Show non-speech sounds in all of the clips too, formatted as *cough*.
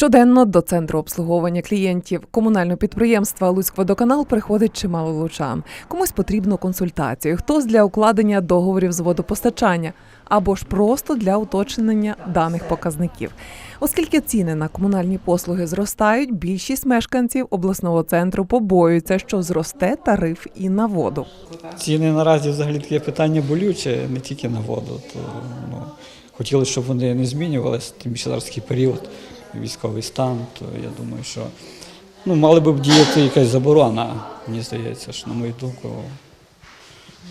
Щоденно до центру обслуговування клієнтів комунального підприємства Луцькводоканал приходить чимало лучан. Комусь потрібно консультацію, хтось для укладення договорів з водопостачання або ж просто для уточнення даних показників. Оскільки ціни на комунальні послуги зростають, більшість мешканців обласного центру побоюються, що зросте тариф і на воду. Ціни наразі взагалі таке питання болюче, не тільки на воду. То, ну, хотілося, щоб вони не змінювалися, тим більше зараз такий період, військовий стан, то я думаю, що ну, мали б діяти якась заборона. Мені здається, що на мою думку,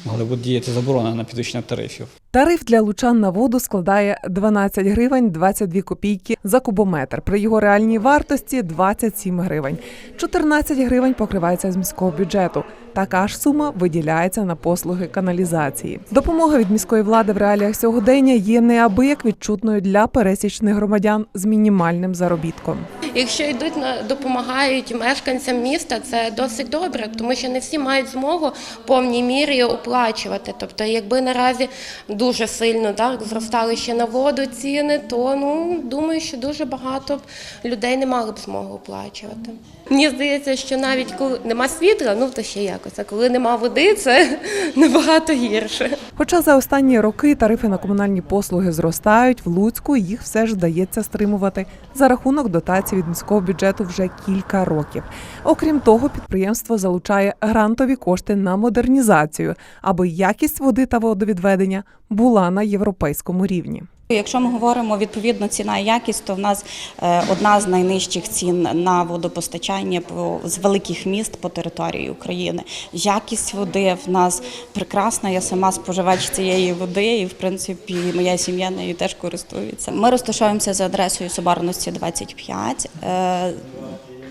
мали б діяти заборона на підвищення тарифів. Тариф для лучан на воду складає 12 гривень 22 копійки за кубометр. При його реальній вартості 27 гривень. 14 гривень покривається з міського бюджету. Така ж сума виділяється на послуги каналізації. Допомога від міської влади в реаліях сьогодення є неабияк відчутною для пересічних громадян з мінімальним заробітком. Якщо йдуть на допомагають мешканцям міста, це досить добре, тому що не всі мають змогу повній мірі оплачувати. Тобто, якби наразі дуже сильно так зростали ще на воду ціни, то ну думаю, що дуже багато людей не мали б змогу оплачувати. Мені здається, що навіть коли нема світла, ну то ще якось, а коли нема води, це *laughs* набагато гірше. Хоча за останні роки тарифи на комунальні послуги зростають, в Луцьку їх все ж вдається стримувати за рахунок дотацій від міського бюджету вже кілька років. Окрім того, підприємство залучає грантові кошти на модернізацію, аби якість води та водовідведення була на європейському рівні. Якщо ми говоримо відповідно ціна і якість, то в нас е, одна з найнижчих цін на водопостачання з великих міст по території України. Якість води в нас прекрасна. Я сама споживач цієї води, і в принципі моя сім'я нею теж користується. Ми розташовуємося за адресою Соборності 25. Е,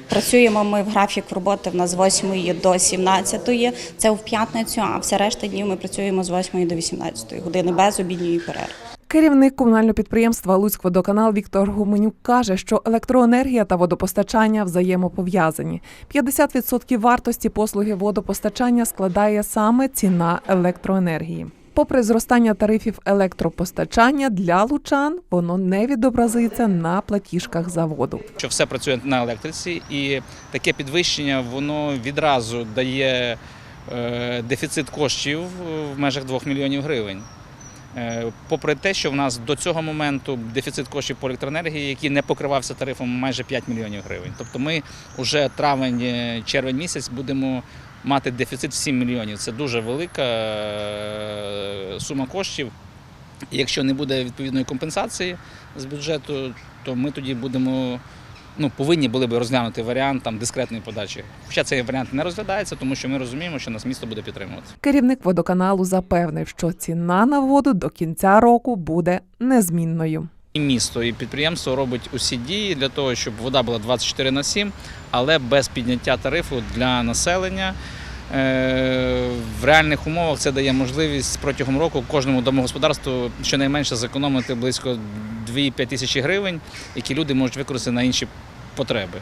Працюємо ми в графік роботи в нас з 8 до 17, це в п'ятницю, а все решта днів ми працюємо з 8 до 18 години без обідньої перерви. Керівник комунального підприємства Луцькводоканал Віктор Гуменюк каже, що електроенергія та водопостачання взаємопов'язані. 50% вартості послуги водопостачання складає саме ціна електроенергії. Попри зростання тарифів електропостачання для лучан, воно не відобразиться на платіжках за воду. що все працює на електриці, і таке підвищення воно відразу дає е, дефіцит коштів в межах 2 мільйонів гривень. Е, Попри те, що в нас до цього моменту дефіцит коштів по електроенергії, який не покривався тарифом майже 5 мільйонів гривень. Тобто ми вже травень, е, місяць будемо мати дефіцит в 7 мільйонів. Це дуже велика е, сума коштів. Якщо не буде відповідної компенсації з бюджету, то ми тоді будемо ну, повинні були б розглянути варіант там дискретної подачі. Хоча цей варіант не розглядається, тому що ми розуміємо, що нас місто буде підтримувати. Керівник водоканалу запевнив, що ціна на воду до кінця року буде незмінною. І місто, і підприємство робить усі дії для того, щоб вода була 24 на 7, але без підняття тарифу для населення. Е, В реальних умовах це дає можливість протягом року кожному домогосподарству щонайменше зекономити близько 2-5 тисячі гривень, які люди можуть використати на інші потреби.